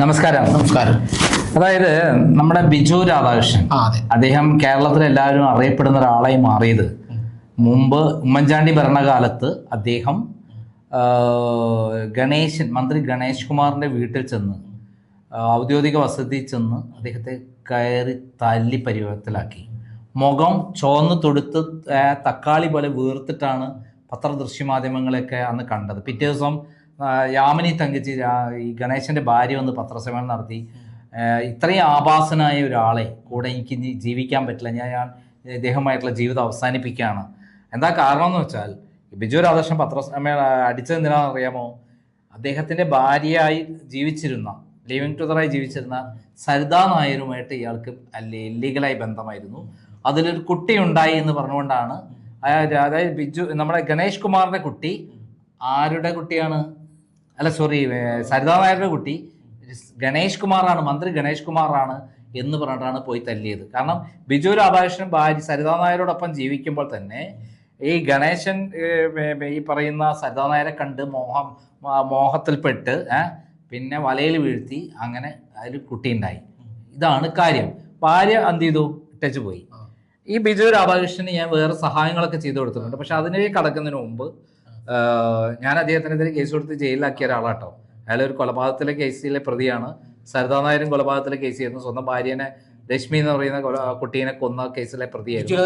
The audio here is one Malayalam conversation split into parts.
നമസ്കാരം. നമസ്കാരം. അതായത് നമ്മുടെ ബിജു രാധാകൃഷ്ണൻ. അദ്ദേഹം കേരളത്തിൽ എല്ലാവരും അറിയപ്പെടുന്ന ഒരാളായി മാറിയത് മുമ്പ് ഉമ്മൻചാണ്ടി ഭരണകാലത്ത് അദ്ദേഹം ഗണേശൻ മന്ത്രി ഗണേഷ് കുമാറിന്റെ വീട്ടിൽ ചെന്ന് ഔദ്യോഗിക വസതിയിൽ ചെന്ന് അദ്ദേഹത്തെ കയറി തല്ലി പരിവത്തിലാക്കി മുഖം ചോന്ന് തൊടുത്ത് തക്കാളി പോലെ വീർത്തിട്ടാണ് പത്രദൃശ്യമാധ്യമങ്ങളൊക്കെ അന്ന് കണ്ടത്. പിറ്റേ ദിവസം യാമിനി തങ്കച്ചി ഈ ഗണേശന്റെ ഭാര്യ വന്ന് പത്രസമ്മേളനം നടത്തി. ഇത്രയും ആഭാസനായ ഒരാളെ കൂടെ എനിക്ക് ജീവിക്കാൻ പറ്റില്ല. ഞാൻ ഞാൻ ഇദ്ദേഹമായിട്ടുള്ള ജീവിതം അവസാനിപ്പിക്കുകയാണ്. എന്താ കാരണം എന്ന് വെച്ചാൽ ബിജു രാധാകൃഷ്ണൻ പത്രസമ്മേളനം അടിച്ചത് എന്തിനാണെന്ന് അറിയാമോ? അദ്ദേഹത്തിന്റെ ഭാര്യയായി ജീവിച്ചിരുന്ന ലിവിങ് ടുതറായി ജീവിച്ചിരുന്ന സരിതാ നായരുമായിട്ട് ഇയാൾക്ക് ലീഗലായി ബന്ധമായിരുന്നു. അതിലൊരു കുട്ടി ഉണ്ടായി എന്ന് പറഞ്ഞുകൊണ്ടാണ് അതായത് ബിജു നമ്മുടെ ഗണേഷ് കുമാറിന്റെ കുട്ടി ആരുടെ കുട്ടിയാണ്? അല്ല സോറി സരിതാ നായരുടെ കുട്ടി ഗണേഷ് കുമാറാണ് മന്ത്രി ഗണേഷ് കുമാറാണ് എന്ന് പറഞ്ഞിട്ടാണ് പോയി തല്ലിയത്. കാരണം ബിജു രാധാകൃഷ്ണൻ ഭാര്യ സരിതാ നായരോടൊപ്പം ജീവിക്കുമ്പോൾ തന്നെ ഈ ഗണേശൻ ഈ പറയുന്ന സരിതാ നായരെ കണ്ട് മോഹം മോഹത്തിൽപ്പെട്ട് പിന്നെ വലയിൽ വീഴ്ത്തി അങ്ങനെ അതിൽ കുട്ടി ഉണ്ടായി ഇതാണ് കാര്യം. ഭാര്യ എന്ത് ചെയ്തു? ഇട്ടച്ചു പോയി. ഈ ബിജു രാധാകൃഷ്ണന് ഞാൻ വേറെ സഹായങ്ങളൊക്കെ ചെയ്തു കൊടുത്തിട്ടുണ്ട്. പക്ഷെ അതിനേ കടക്കുന്നതിന് മുമ്പ് ഞാൻ അദ്ദേഹത്തിനെതിരെ കേസ് കൊടുത്ത് ജയിലിലാക്കിയ ഒരാളാട്ടോ. അയാൾ ഒരു കൊലപാതകത്തിലെ കേസിലെ പ്രതിയാണ്. സരിതാ നായരും കൊലപാതകത്തിലെ കേസ് ചെയ്യുന്നു സ്വന്തം ഭാര്യനെ രശ്മി എന്ന് പറയുന്ന കുട്ടീനെ കൊന്ന കേസിലെ പ്രതിയായിരുന്നു.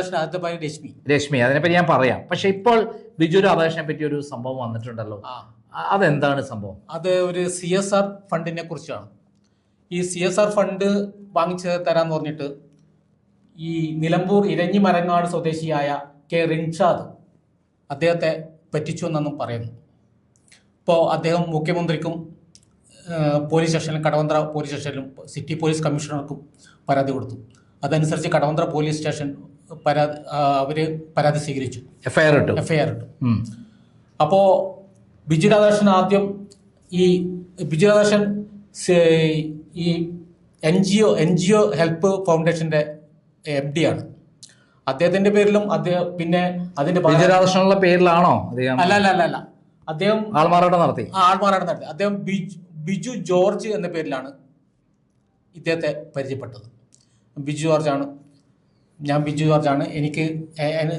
രശ്മി. രശ്മി. അതിനെപ്പറ്റി ഞാൻ പറയാം. പക്ഷെ ഇപ്പോൾ ബിജു രാധാകൃഷ്ണനെ പറ്റി ഒരു സംഭവം വന്നിട്ടുണ്ടല്ലോ. അതെന്താണ് സംഭവം? അത് ഒരു സി എസ് ആർ ഫണ്ടിനെ കുറിച്ചാണ്. ഈ സി എസ് ആർ ഫണ്ട് വാങ്ങിച്ചു തരാന്ന് പറഞ്ഞിട്ട് ഈ നിലമ്പൂർ ഇരഞ്ഞി മരങ്ങാട് സ്വദേശിയായ കെ റിൻഷാദ് അദ്ദേഹത്തെ പറ്റിച്ചു എന്നൊന്നും പറയുന്നു. ഇപ്പോൾ അദ്ദേഹം മുഖ്യമന്ത്രിക്കും പോലീസ് സ്റ്റേഷനിലും കടവന്ത്ര പോലീസ് സ്റ്റേഷനിലും സിറ്റി പോലീസ് കമ്മീഷണർക്കും പരാതി കൊടുത്തു. അതനുസരിച്ച് കടവന്ത്ര പോലീസ് സ്റ്റേഷൻ പരാതി അവർ പരാതി സ്വീകരിച്ചു. എഫ്ഐആർ ഇട്ടു. എഫ്ഐആർ ഇട്ടു. അപ്പോൾ ബിജു രാധാകൃഷ്ണൻ ആദ്യം ഈ ബിജു രാധാകൃഷ്ണൻ ഈ N G O N G O help ഫൗണ്ടേഷന്റെ എം ഡി ആണ്. അദ്ദേഹത്തിന്റെ പേരിലും അദ്ദേഹം പിന്നെ അതിന്റെ ബിജു രാധാകൃഷ്ണനുള്ള പേരിലാണോ അദ്ദേഹം അല്ല അല്ല അല്ല അല്ല. അദ്ദേഹം ആൾമാറാട്ടം നടത്തി? ആ ആൾമാറാട്ടം നടത്തി. അദ്ദേഹം ബിജു ബിജു ജോർജ് എന്ന പേരിലാണ് ഇദ്ദേഹത്തെ പരിചയപ്പെട്ടത്. ബിജു ജോർജ് ആണ് ഞാൻ ബിജു ജോർജ് ആണ് എനിക്ക്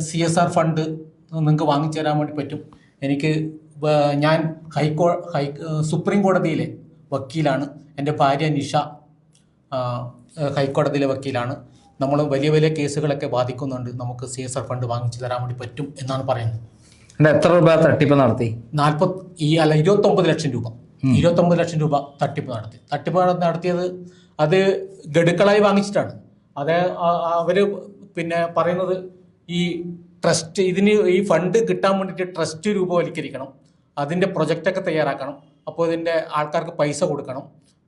സി എസ് ആർ ഫണ്ട് നിങ്ങൾക്ക് വാങ്ങിച്ചു തരാൻ വേണ്ടി പറ്റും. എനിക്ക് ഞാൻ ഹൈക്കോ ഹൈ സുപ്രീം കോടതിയിലെ വക്കീലാണ്. എന്റെ ഭാര്യ നിഷ ഹൈക്കോടതിയിലെ വക്കീലാണ്. നമ്മൾ വലിയ വലിയ കേസുകളൊക്കെ ബാധിക്കുന്നുണ്ട്. നമുക്ക് സി എസ് ആർ ഫണ്ട് വാങ്ങിച്ചു തരാൻ വേണ്ടി പറ്റും എന്നാണ് പറയുന്നത്. എത്ര രൂപ തട്ടിപ്പ് നടത്തി? നാൽപ്പത്തി ഈ അല്ല ഇരുപത്തൊമ്പത് ലക്ഷം രൂപ. ഇരുപത്തൊമ്പത് ലക്ഷം രൂപ തട്ടിപ്പ് നടത്തി. തട്ടിപ്പ് നടത്തിയത് അത് ഗഡുക്കളായി വാങ്ങിച്ചിട്ടാണ്. അത് അവർ പിന്നെ പറയുന്നത് ഈ ട്രസ്റ്റ് ഇതിന് ഈ ഫണ്ട് കിട്ടാൻ വേണ്ടിയിട്ട് ട്രസ്റ്റ് രൂപവൽക്കരിക്കണം. അതിന്റെ പ്രൊജക്റ്റൊക്കെ തയ്യാറാക്കണം. അപ്പോൾ ഇതിന്റെ ആൾക്കാർക്ക് പൈസ കൊടുക്കണം.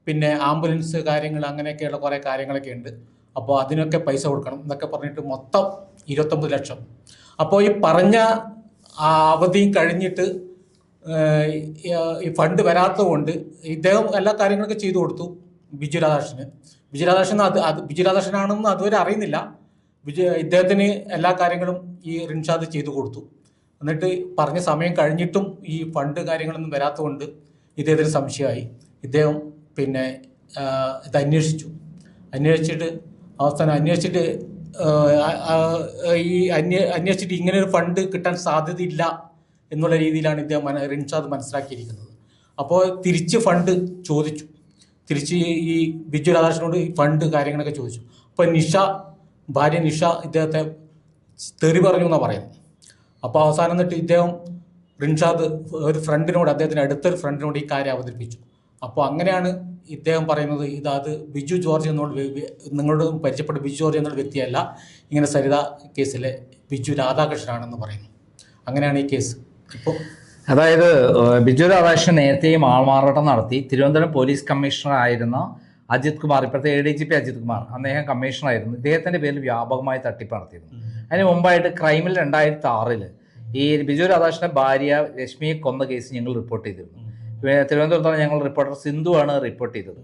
പിന്നെ ആംബുലൻസ് കാര്യങ്ങൾ അങ്ങനെയൊക്കെയുള്ള കുറേ കാര്യങ്ങളൊക്കെ ഉണ്ട്. അപ്പോൾ അതിനൊക്കെ പൈസ കൊടുക്കണം എന്നൊക്കെ പറഞ്ഞിട്ട് മൊത്തം ഇരുപത്തൊമ്പത് ലക്ഷം. അപ്പോൾ ഈ പറഞ്ഞ അവധി കഴിഞ്ഞിട്ട് ഈ- ഫണ്ട് വരാത്തതുകൊണ്ട് ഇദ്ദേഹം എല്ലാ കാര്യങ്ങളൊക്കെ ചെയ്തു കൊടുത്തു ബിജു രാധാകൃഷ്ണന് ബിജു രാധാകൃഷ്ണൻ അത് അത് ബിജു രാധാകൃഷ്ണനാണെന്ന് അതുവരെ അറിയുന്നില്ല. ബിജു ഇദ്ദേഹത്തിന് എല്ലാ കാര്യങ്ങളും ഈ റിൻഷാദ് ചെയ്തു കൊടുത്തു. എന്നിട്ട് പറഞ്ഞ സമയം കഴിഞ്ഞിട്ടും ഈ ഫണ്ട് കാര്യങ്ങളൊന്നും വരാത്തതുകൊണ്ട് ഇദ്ദേഹത്തിന് സംശയമായി. ഇദ്ദേഹം പിന്നെ ഇത് അന്വേഷിച്ചു അന്വേഷിച്ചിട്ട് അവസാനം അന്വേഷിച്ചിട്ട് ഈ അന്വേ അന്വേഷിച്ചിട്ട് ഇങ്ങനെ ഒരു ഫണ്ട് കിട്ടാൻ സാധ്യതയില്ല എന്നുള്ള രീതിയിലാണ് ഇദ്ദേഹം റിൻഷാദ് മനസ്സിലാക്കിയിരിക്കുന്നത്. അപ്പോൾ തിരിച്ച് ഫണ്ട് ചോദിച്ചു. തിരിച്ച് ഈ ബിജു രാധാകൃഷ്ണനോട് ഈ ഫണ്ട് കാര്യങ്ങളൊക്കെ ചോദിച്ചു. അപ്പോൾ നിഷ ഭാര്യ നിഷ ഇദ്ദേഹത്തെ തെറി പറഞ്ഞു എന്നാണ് പറയുന്നത്. അപ്പോൾ അവസാനം എന്നിട്ട് ഇദ്ദേഹം റിൻഷാദ് ഒരു ഫ്രണ്ടിനോട് അദ്ദേഹത്തിന് അടുത്തൊരു ഫ്രണ്ടിനോട് ഈ കാര്യം അവതരിപ്പിച്ചു. അപ്പോൾ അങ്ങനെയാണ് ഇദ്ദേഹം പറയുന്നത് ഇത് ബിജു ജോർജ് എന്നുള്ള നിങ്ങളോട് പരിചയപ്പെട്ട ബിജു ജോർജ് എന്നുള്ള വ്യക്തിയല്ല. ഇങ്ങനെ സരിത കേസിലെ ബിജു രാധാകൃഷ്ണനാണെന്ന് പറയുന്നു. അങ്ങനെയാണ് ഈ കേസ്. ഇപ്പോൾ അതായത് ബിജു രാധാകൃഷ്ണൻ നേരത്തെയും ആൾമാറാട്ടം നടത്തി. തിരുവനന്തപുരം പോലീസ് കമ്മീഷണർ ആയിരുന്ന അജിത് കുമാർ ഇപ്പോഴത്തെ A D G P Ajith Kumar അദ്ദേഹം കമ്മീഷണറായിരുന്നു. ഇദ്ദേഹത്തിന്റെ പേരിൽ വ്യാപകമായി തട്ടിപ്പ് നടത്തിയിരുന്നു. അതിന് മുമ്പായിട്ട് ക്രൈമിൽ രണ്ടായിരത്തി ആറിൽ ഈ ബിജു രാധാകൃഷ്ണന്റെ ഭാര്യ രശ്മിയെ കൊന്ന കേസ് ഞങ്ങൾ റിപ്പോർട്ട് ചെയ്തിരുന്നു. തിരുവനന്തപുരത്താണ് ഞങ്ങൾ റിപ്പോർട്ടർ സിന്ധു ആണ് റിപ്പോർട്ട് ചെയ്തത്.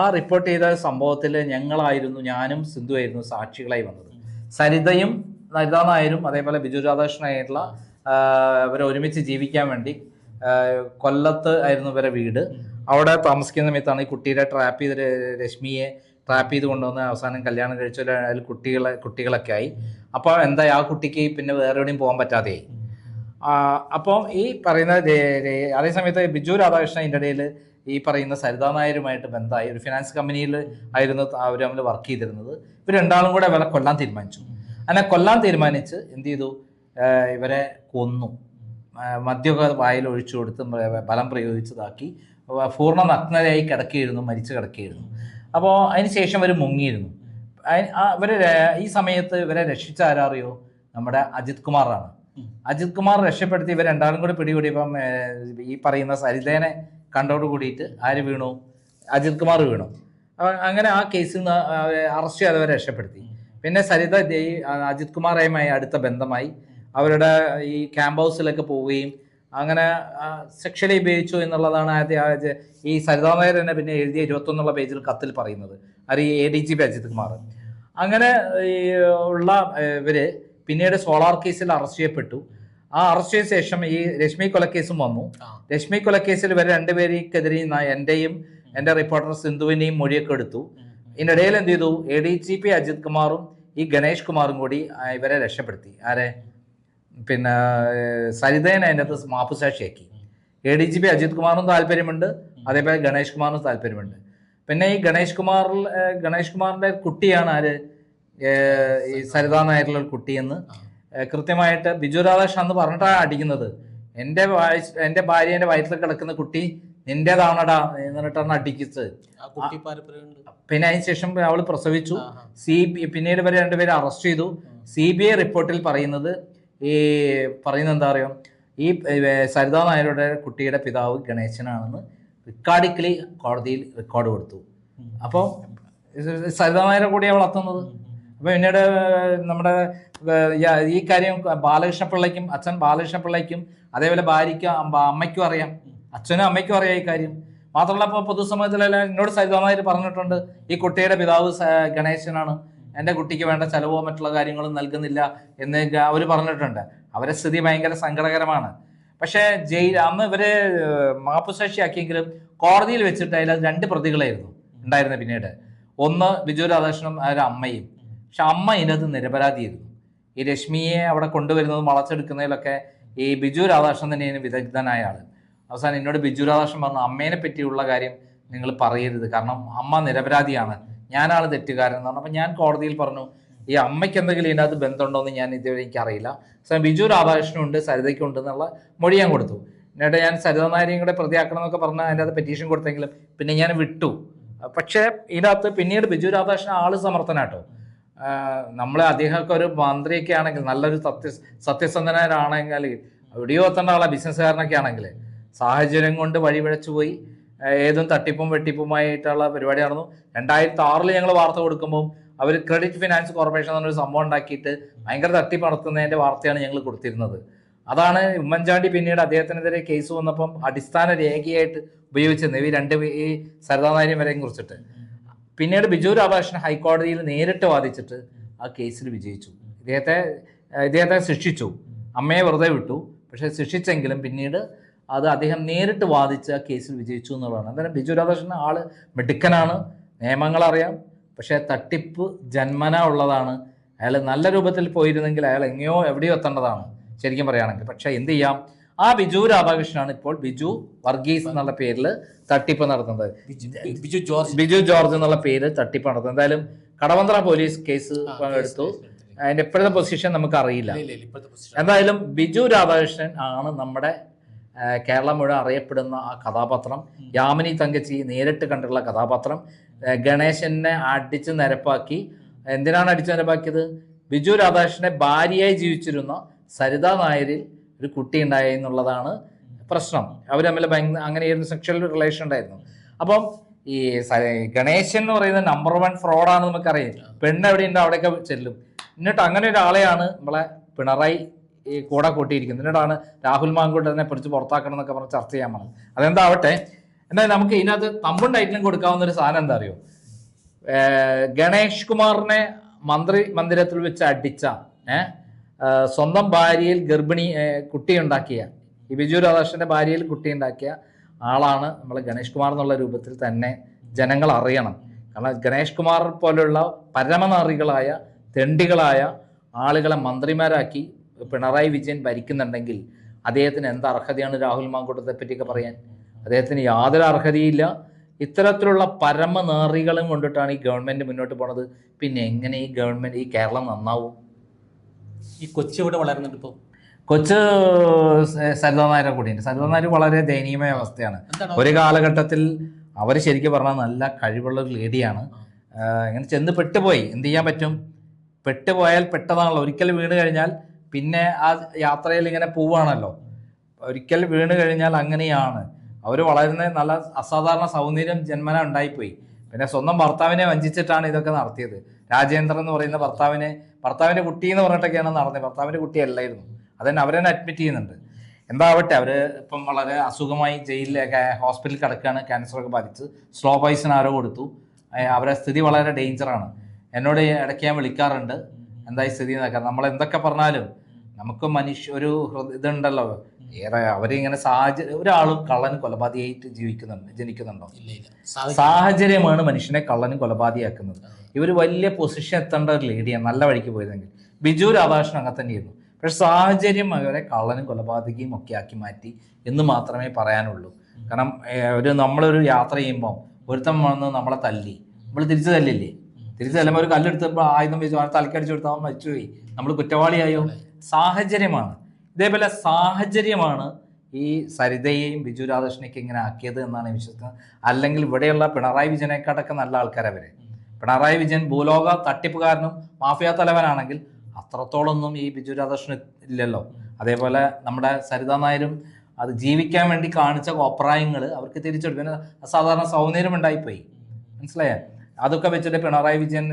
ആ റിപ്പോർട്ട് ചെയ്ത സംഭവത്തിൽ ഞങ്ങളായിരുന്നു ഞാനും സിന്ധു ആയിരുന്നു സാക്ഷികളായി വന്നത്. സരിതയും സരിത നായരും അതേപോലെ ബിജു രാധാകൃഷ്ണനായിട്ടുള്ള ഇവരെ ഒരുമിച്ച് ജീവിക്കാൻ വേണ്ടി കൊല്ലത്ത് ആയിരുന്നു ഇവരെ വീട്. അവിടെ താമസിക്കുന്ന സമയത്താണ് ഈ കുട്ടിയുടെ ട്രാപ്പ് ചെയ്ത രശ്മിയെ ട്രാപ്പ് ചെയ്ത് കൊണ്ടുവന്ന് അവസാനം കല്യാണം കഴിച്ചാൽ കുട്ടികളെ കുട്ടികളൊക്കെ ആയി. അപ്പോൾ എന്താ ആ കുട്ടിക്ക് പിന്നെ വേറെ എവിടെയും പോകാൻ പറ്റാതെയായി. അപ്പോൾ ഈ പറയുന്ന അതേസമയത്ത് ബിജു രാധാകൃഷ്ണൻ ഇതിന്റെ ഇടയിൽ ഈ പറയുന്ന സരിതാ നായരുമായിട്ട് ബന്ധമായി ഒരു ഫിനാൻസ് കമ്പനിയിൽ ആയിരുന്നു അവർ തമ്മിൽ വർക്ക് ചെയ്തിരുന്നത്. ഇവർ രണ്ടാളും കൂടെ ഇവരെ കൊല്ലാൻ തീരുമാനിച്ചു. അങ്ങനെ കൊല്ലാൻ തീരുമാനിച്ച് എന്ത് ചെയ്തു? ഇവരെ കൊന്നു. മദ്യമൊക്കെ വായിൽ ഒഴിച്ചു കൊടുത്ത് ബലം പ്രയോഗിച്ചതാക്കി. പൂർണ നഗ്നരായി കിടക്കുകയായിരുന്നു മരിച്ചു കിടക്കിയിരുന്നു. അപ്പോൾ അതിന് ശേഷം അവർ മുങ്ങിയിരുന്നു. ഇവരെ ഈ സമയത്ത് ഇവരെ രക്ഷിച്ച ആരാറിയോ? നമ്മുടെ അജിത് കുമാറാണ്. അജിത് കുമാർ രക്ഷപ്പെടുത്തി ഇവർ രണ്ടാളും കൂടി പിടികൂടിയപ്പം ഈ പറയുന്ന സരിതേനെ കണ്ടോട് കൂടിയിട്ട് ആര് വീണു? അജിത് കുമാർ വീണു. അങ്ങനെ ആ കേസിൽ നിന്ന് അറസ്റ്റ് ചെയ്തവരെ രക്ഷപ്പെടുത്തി. പിന്നെ സരിത ഈ അജിത് കുമാറുമായി അടുത്ത ബന്ധമായി. അവരുടെ ഈ ക്യാമ്പ് ഹൗസിലൊക്കെ പോവുകയും അങ്ങനെ സെക്ഷലി ഉപയോഗിച്ചു എന്നുള്ളതാണ് ആദ്യ ഈ സരിതാ നായർ തന്നെ പിന്നെ എഴുതിയ ഇരുപത്തൊന്നുള്ള പേജിൽ കത്തിൽ പറയുന്നത്. അത് ഈ A D G P Ajith Kumar. അങ്ങനെ ഈ ഉള്ള ഇവർ പിന്നീട് സോളാർ കേസിൽ അറസ്റ്റ് ചെയ്യപ്പെട്ടു. ആ അറസ്റ്റ് ചെയ്ത ശേഷം ഈ രശ്മി കൊലക്കേസും വന്നു. രശ്മി കൊലക്കേസിൽ ഇവർ രണ്ടുപേർക്കെതിരെ എന്റെയും എന്റെ റിപ്പോർട്ടർ സിന്ധുവിനെയും മൊഴിയൊക്കെ എടുത്തു. ഇതിനിടയിൽ എന്ത് ചെയ്തു? A D G P Ajith കുമാറും ഈ ഗണേഷ് കുമാറും കൂടി ഇവരെ രക്ഷപ്പെടുത്തി. ആരെ? പിന്നെ സരിതേനെ അതിനകത്ത് മാപ്പുസാക്ഷിയാക്കി A D G P Ajith കുമാറിനും താല്പര്യമുണ്ട്. അതേപോലെ ഗണേഷ് കുമാറിനും താല്പര്യമുണ്ട്. പിന്നെ ഈ ഗണേഷ് കുമാറിൽ ഗണേഷ് കുമാറിന്റെ കുട്ടിയാണ് ആര്? ഈ സരിതാ നായരിലുള്ള ഒരു കുട്ടിയെന്ന് കൃത്യമായിട്ട് ബിജു രാധാകൃഷ്ണൻ അന്ന് പറഞ്ഞിട്ടാണ് അടിക്കുന്നത്. എന്റെ എന്റെ ഭാര്യ എന്റെ വയറ്റിൽ കിടക്കുന്ന കുട്ടി നിന്റേതാണടാ എന്നിട്ടാണ് അടിക്കുന്നത്. പിന്നെ അതിനുശേഷം അവൾ പ്രസവിച്ചു. സി ബി പിന്നീട് ഇവരെ രണ്ടുപേരെ അറസ്റ്റ് ചെയ്തു. സി ബി ഐ റിപ്പോർട്ടിൽ പറയുന്നത് ഈ പറയുന്നത് എന്താ പറയുക ഈ സരിതാ നായരുടെ കുട്ടിയുടെ പിതാവ് ഗണേശനാണെന്ന് റിക്കാർഡിക്കലി കോടതിയിൽ റെക്കോർഡ് കൊടുത്തു. അപ്പോൾ സരിതാ നായരെ കൂടിയാണ് വളർത്തുന്നത്? അപ്പോൾ പിന്നീട് നമ്മുടെ ഈ കാര്യം ബാലകൃഷ്ണ പിള്ളയ്ക്കും അച്ഛൻ ബാലകൃഷ്ണ പിള്ളയ്ക്കും അതേപോലെ ഭാര്യയ്ക്കും അമ്മയ്ക്കും അറിയാം. അച്ഛനും അമ്മയ്ക്കും അറിയാം ഈ കാര്യം. മാത്രമല്ല ഇപ്പോൾ പൊതുസമൂഹത്തിലെല്ലാം എന്നോട് സരിതമായിട്ട് പറഞ്ഞിട്ടുണ്ട് ഈ കുട്ടിയുടെ പിതാവ് ഗണേശനാണ്. എന്റെ കുട്ടിക്ക് വേണ്ട ചെലവോ മറ്റുള്ള കാര്യങ്ങളും നൽകുന്നില്ല എന്ന് അവർ പറഞ്ഞിട്ടുണ്ട്. അവരെ സ്ഥിതി ഭയങ്കര സങ്കടകരമാണ്. പക്ഷേ ജയിൽ അന്ന് ഇവർ മാപ്പുസാക്ഷിയാക്കിയെങ്കിലും കോടതിയിൽ വെച്ചിട്ട് അതിൽ രണ്ട് പ്രതികളായിരുന്നു ഉണ്ടായിരുന്നത് പിന്നീട്. ഒന്ന് ബിജു രാധാകൃഷ്ണനും അവരുടെ അമ്മയും. പക്ഷെ അമ്മ ഇതിനകത്ത് നിരപരാധിയായിരുന്നു ഈ രശ്മിയെ അവിടെ കൊണ്ടുവരുന്നതും വളച്ചെടുക്കുന്നതിലൊക്കെ ഈ ബിജു രാധാകൃഷ്ണൻ തന്നെയാണ് വിദഗ്ധനായ ആൾ. അവസാനം എന്നോട് ബിജു രാധാകൃഷ്ണൻ പറഞ്ഞു അമ്മേനെ പറ്റിയുള്ള കാര്യം നിങ്ങൾ പറയരുത്. കാരണം അമ്മ നിരപരാധിയാണ്. ഞാനാണ് തെറ്റുകാരൻ എന്ന് പറഞ്ഞപ്പോൾ ഞാൻ കോടതിയിൽ പറഞ്ഞു ഈ അമ്മയ്ക്ക് എന്തെങ്കിലും ഇതിനകത്ത് ബന്ധമുണ്ടോ എന്ന് ഞാൻ ഇതുവരെ എനിക്കറിയില്ല. സോ ബിജു രാധാകൃഷ്ണനുണ്ട് സരിതയ്ക്കുണ്ട് എന്നുള്ള മൊഴി ഞാൻ കൊടുത്തു. എന്നിട്ട് ഞാൻ സരിത നായരെയും കൂടെ പ്രതിയാക്കണം എന്നൊക്കെ പറഞ്ഞ് അതിന്റെ അകത്ത് പെറ്റീഷൻ കൊടുത്തെങ്കിലും പിന്നെ ഞാൻ വിട്ടു. പക്ഷേ ഇതിനകത്ത് പിന്നീട് ബിജു രാധാകൃഷ്ണൻ ആൾ സമർത്ഥനാട്ടോ. നമ്മൾ അദ്ദേഹമൊക്കെ ഒരു മന്ത്രിയൊക്കെ ആണെങ്കിൽ നല്ലൊരു സത്യ സത്യസന്ധനാണെങ്കിൽ എവിടെയോ എത്തേണ്ട ആളെ ബിസിനസ്സുകാരനൊക്കെ ആണെങ്കിൽ. സാഹചര്യം കൊണ്ട് വഴിപിഴച്ചു പോയി. ഏതും തട്ടിപ്പും വെട്ടിപ്പുമായിട്ടുള്ള പരിപാടി നടന്നു. രണ്ടായിരത്തി ആറിൽ ഞങ്ങൾ വാർത്ത കൊടുക്കുമ്പോൾ അവർ ക്രെഡിറ്റ് ഫിനാൻസ് കോർപ്പറേഷൻ എന്നൊരു സംഭവം ഉണ്ടാക്കിയിട്ട് ഭയങ്കര തട്ടിപ്പ് നടത്തുന്നതിന്റെ വാർത്തയാണ് ഞങ്ങൾ കൊടുത്തിരുന്നത്. അതാണ് ഉമ്മൻചാണ്ടി പിന്നീട് അദ്ദേഹത്തിനെതിരെ കേസ് വന്നപ്പം അടിസ്ഥാന രേഖയായിട്ട് ഉപയോഗിച്ചിരുന്നത് ഈ രണ്ട് ഈ സരിതാനാര്യം വരെയും കുറിച്ചിട്ട്. പിന്നീട് ബിജു രാധാകൃഷ്ണൻ ഹൈക്കോടതിയിൽ നേരിട്ട് വാദിച്ചിട്ട് ആ കേസിൽ വിജയിച്ചു. ഇദ്ദേഹത്തെ ഇദ്ദേഹത്തെ ശിക്ഷിച്ചു. അമ്മയെ വെറുതെ വിട്ടു. പക്ഷെ ശിക്ഷിച്ചെങ്കിലും പിന്നീട് അത് അദ്ദേഹം നേരിട്ട് വാദിച്ച് ആ കേസിൽ വിജയിച്ചു എന്നുള്ളതാണ്. എന്തായാലും ബിജു രാധാകൃഷ്ണൻ ആൾ മിടുക്കനാണ്. നിയമങ്ങൾ അറിയാം പക്ഷെ തട്ടിപ്പ് ജന്മന ഉള്ളതാണ്. അയാൾ നല്ല രൂപത്തിൽ പോയിരുന്നെങ്കിൽ അയാൾ എങ്ങനെയോ എവിടെയോ എത്തേണ്ടതാണ്. ശരിക്കും പറയുകയാണെങ്കിൽ. പക്ഷേ എന്ത് ചെയ്യാം? ആ ബിജു രാധാകൃഷ്ണനാണ് ഇപ്പോൾ ബിജു വർഗീസ് എന്നുള്ള പേരിൽ തട്ടിപ്പ് നടത്തുന്നത്. ബിജു- ജോർജ്. ബിജു ജോർജ് എന്നുള്ള പേര് തട്ടിപ്പ് നടത്തുന്നത്. എന്തായാലും കടവന്ത്ര പോലീസ് കേസ് എടുത്തു. അതിന്റെ ഇപ്പോഴത്തെ പൊസിഷൻ നമുക്ക് അറിയില്ല. എന്തായാലും ബിജു രാധാകൃഷ്ണൻ ആണ് നമ്മുടെ കേരളം മുഴുവൻ അറിയപ്പെടുന്ന ആ കഥാപാത്രം. യാമിനി തങ്കച്ചി നേരിട്ട് കണ്ടുള്ള കഥാപാത്രം. ഗണേശനെ അടിച്ച് നിരപ്പാക്കി. എന്തിനാണ് അടിച്ച് നിരപ്പാക്കിയത്? ബിജു രാധാകൃഷ്ണന്റെ ഭാര്യയായി ജീവിച്ചിരുന്ന സരിതാ നായരിൽ ഒരു കുട്ടി ഉണ്ടായി എന്നുള്ളതാണ് പ്രശ്നം. അവർ തമ്മിൽ അങ്ങനെയായിരുന്നു സെക്ഷൽ റിലേഷൻ ഉണ്ടായിരുന്നു. അപ്പം ഈ ഗണേശൻ എന്ന് പറയുന്ന നമ്പർ വൺ ഫ്രോഡാണെന്ന് നമുക്കറിയാം. പെണ്ണ് എവിടെ എവിടെയുണ്ടോ അവിടെയൊക്കെ ചെല്ലും. എന്നിട്ട് അങ്ങനെ ഒരാളെയാണ് നമ്മളെ പിണറായി ഈ കൂടെ കൂട്ടിയിരിക്കുന്നത്. എന്നിട്ടാണ് രാഹുൽ മാങ്കൂട്ടനെ പിടിച്ച് പുറത്താക്കണം എന്നൊക്കെ പറഞ്ഞ് ചർച്ച ചെയ്യാൻ പറഞ്ഞത്. അതെന്താവട്ടെ? എന്നാൽ നമുക്ക് ഇതിനകത്ത് തമ്മും ടൈറ്റിലും കൊടുക്കാവുന്ന ഒരു സാധനം എന്താ അറിയോ? ഗണേഷ് കുമാറിനെ മന്ത്രി മന്ദിരത്തിൽ വെച്ച് അടിച്ച ഏ, ആ, സ്വന്തം ഭാര്യയിൽ ഗർഭിണി കുട്ടിയുണ്ടാക്കിയ ഈ ബിജു രാധാകൃഷ്ണന്റെ ഭാര്യയിൽ കുട്ടിയുണ്ടാക്കിയ ആളാണ് നമ്മൾ ഗണേഷ് കുമാർ എന്നുള്ള രൂപത്തിൽ തന്നെ ജനങ്ങൾ അറിയണം. കാരണം ഗണേഷ് കുമാർ പോലുള്ള പരമനാറികളായ തെണ്ടികളായ ആളുകളെ മന്ത്രിമാരാക്കി പിണറായി വിജയൻ ഭരിക്കുന്നുണ്ടെങ്കിൽ അദ്ദേഹത്തിന് എന്താ അർഹതയാണ് രാഹുൽ മാങ്കൂട്ടത്തെ പറ്റിയൊക്കെ പറയാൻ? അദ്ദേഹത്തിന് യാതൊരു അർഹതയില്ല ഇത്തരത്തിലുള്ള പരമനേറികളും കൊണ്ടിട്ടാണ് ഈ ഗവൺമെന്റ് മുന്നോട്ട് പോണത്. പിന്നെ എങ്ങനെ ഈ ഗവൺമെന്റ് ഈ കേരളം നന്നാവും? ഈ കൊച്ചി ഇവിടെ വളരുന്നുണ്ട് ഇപ്പോൾ കൊച്ച് സരിതാ നായരെ കൂടിയുണ്ട് സരിതാ വളരെ ദയനീയമായ അവസ്ഥയാണ്. ഒരു കാലഘട്ടത്തിൽ അവർ ശരിക്കും പറഞ്ഞാൽ നല്ല കഴിവുള്ള ഒരു ലേഡിയാണ്. ഇങ്ങനെ ചെന്ന് പെട്ടുപോയി. എന്ത് ചെയ്യാൻ പറ്റും? പെട്ടുപോയാൽ പെട്ടതാണല്ലോ. ഒരിക്കൽ വീണ് കഴിഞ്ഞാൽ പിന്നെ ആ യാത്രയിൽ ഇങ്ങനെ പോവുകയാണല്ലോ. ഒരിക്കൽ വീണ് കഴിഞ്ഞാൽ അങ്ങനെയാണ്. അവർ വളരുന്ന നല്ല അസാധാരണ സൗന്ദര്യം ജന്മന ഉണ്ടായിപ്പോയി. പിന്നെ സ്വന്തം ഭർത്താവിനെ വഞ്ചിച്ചിട്ടാണ് ഇതൊക്കെ നടത്തിയത്. രാജേന്ദ്രൻ എന്ന് പറയുന്ന ഭർത്താവിനെ ഭർത്താവിന്റെ കുട്ടി എന്ന് പറഞ്ഞിട്ടൊക്കെയാണ് നടന്നത്. ഭർത്താവിന്റെ കുട്ടിയല്ലായിരുന്നു അതന്നെ അവരെന്നെ അഡ്മിറ്റ് ചെയ്യുന്നുണ്ട്. എന്താവട്ടെ അവർ ഇപ്പം വളരെ അസുഖമായി ജയിലിലൊക്കെ ഹോസ്പിറ്റലിൽ കിടക്കുകയാണ് ക്യാൻസറൊക്കെ ബാധിച്ച്. സ്ലോ പോയിസൺ ആരോ കൊടുത്തു. അവരെ സ്ഥിതി വളരെ ഡേഞ്ചറാണ് എന്നോട് ഇടയ്ക്ക് ഞാൻ വിളിക്കാറുണ്ട്. എന്തായി സ്ഥിതി എന്നൊക്കെ. നമ്മൾ എന്തൊക്കെ പറഞ്ഞാലും നമുക്ക് മനുഷ്യ ഒരു ഇതുണ്ടല്ലോ. ഏറെ അവരിങ്ങനെ സാഹചര്യം ഒരാളും കള്ളനും കൊലപാതകയായിട്ട് ജീവിക്കുന്നുണ്ട് ജനിക്കുന്നുണ്ടോ? സാഹചര്യമാണ് മനുഷ്യനെ കള്ളനും കൊലപാതകയാക്കുന്നത്. ഇവർ വലിയ പൊസിഷൻ എത്തേണ്ട ഒരു ലേഡിയാണ് നല്ല വഴിക്ക് പോയതെങ്കിൽ ബിജു രാധാകൃഷ്ണൻ അങ്ങനെ തന്നെയായിരുന്നു. പക്ഷെ സാഹചര്യം അവരെ കള്ളനും കൊലപാതകയും ഒക്കെ ആക്കി മാറ്റി എന്ന് മാത്രമേ പറയാനുള്ളൂ. കാരണം ഒരു നമ്മളൊരു യാത്ര ചെയ്യുമ്പോൾ ഒരുത്തൻ വന്ന് നമ്മളെ തല്ലി. നമ്മൾ തിരിച്ചു തല്ലില്ലേ? തിരിച്ചു തല്ലുമ്പോൾ ഒരു കല്ലെടുത്തപ്പോൾ ആയുധം വെച്ച് തലക്കടിച്ചു കൊടുത്താൽ മരിച്ചുപോയി. നമ്മൾ കുറ്റവാളിയായോ? സാഹചര്യമാണ്. ഇതേപോലെ സാഹചര്യമാണ് ഈ സരിതയെയും ബിജു രാധാകൃഷ്ണയ്ക്ക് ഇങ്ങനെ ആക്കിയത് എന്നാണ് വിശ്വസിക്കുന്നത്. അല്ലെങ്കിൽ ഇവിടെയുള്ള പിണറായി വിജയനെക്കാട്ടൊക്കെ നല്ല ആൾക്കാരവര് പിണറായി വിജയൻ ഭൂലോക തട്ടിപ്പുകാരനും മാഫിയ തലവനാണെങ്കിൽ അത്രത്തോളൊന്നും ഈ ബിജു രാധാകൃഷ്ണൻ ഇല്ലല്ലോ. അതേപോലെ നമ്മുടെ സരിതാ നായരും അത് ജീവിക്കാൻ വേണ്ടി കാണിച്ച കോപ്രായങ്ങൾ അവർക്ക് തിരിച്ചെടുക്കും പിന്നെ അസാധാരണ സൗന്ദര്യം ഉണ്ടായിപ്പോയി. മനസ്സിലായ? അതൊക്കെ വെച്ചിട്ട് പിണറായി വിജയൻ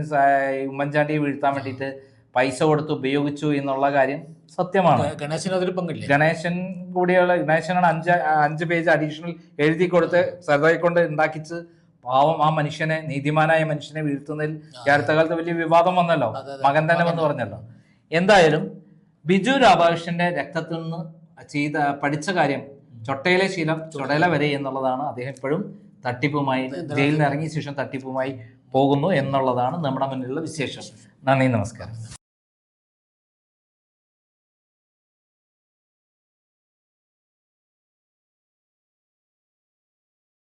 ഉമ്മൻചാണ്ടിയെ വീഴ്ത്താൻ വേണ്ടിയിട്ട് പൈസ കൊടുത്ത് ഉപയോഗിച്ചു എന്നുള്ള കാര്യം സത്യമാണ്. ഗണേശൻ അതിൽ പങ്കില്ല? ഗണേശൻ കൂടിയുള്ള ഗണേശനാണ് അഞ്ച് അഞ്ച് പേജ് അഡീഷണൽ എഴുതി കൊടുത്ത് ശ്രദ്ധയെ കൊണ്ട് ഉണ്ടാക്കിച്ച് പാവം ആ മനുഷ്യനെ നീതിമാനായ മനുഷ്യനെ വീഴ്ത്തുന്നതിൽ ഈ അടുത്ത കാലത്ത് വലിയ വിവാദം വന്നല്ലോ. മകൻ തന്നെ വന്ന് പറഞ്ഞല്ലോ. എന്തായാലും ബിജു രാധാകൃഷ്ണന്റെ രക്തത്തിൽ നിന്ന് ചെയ്ത പഠിച്ച കാര്യം ചൊട്ടയിലെ ശീലം ചൊടയില വരെ എന്നുള്ളതാണ്. അദ്ദേഹം ഇപ്പോഴും തട്ടിപ്പുമായി ജയിലിൽ ഇറങ്ങിയ ശേഷം തട്ടിപ്പുമായി പോകുന്നു എന്നുള്ളതാണ് നമ്മുടെ മുന്നിലുള്ള വിശേഷം. നന്ദി നമസ്കാരം.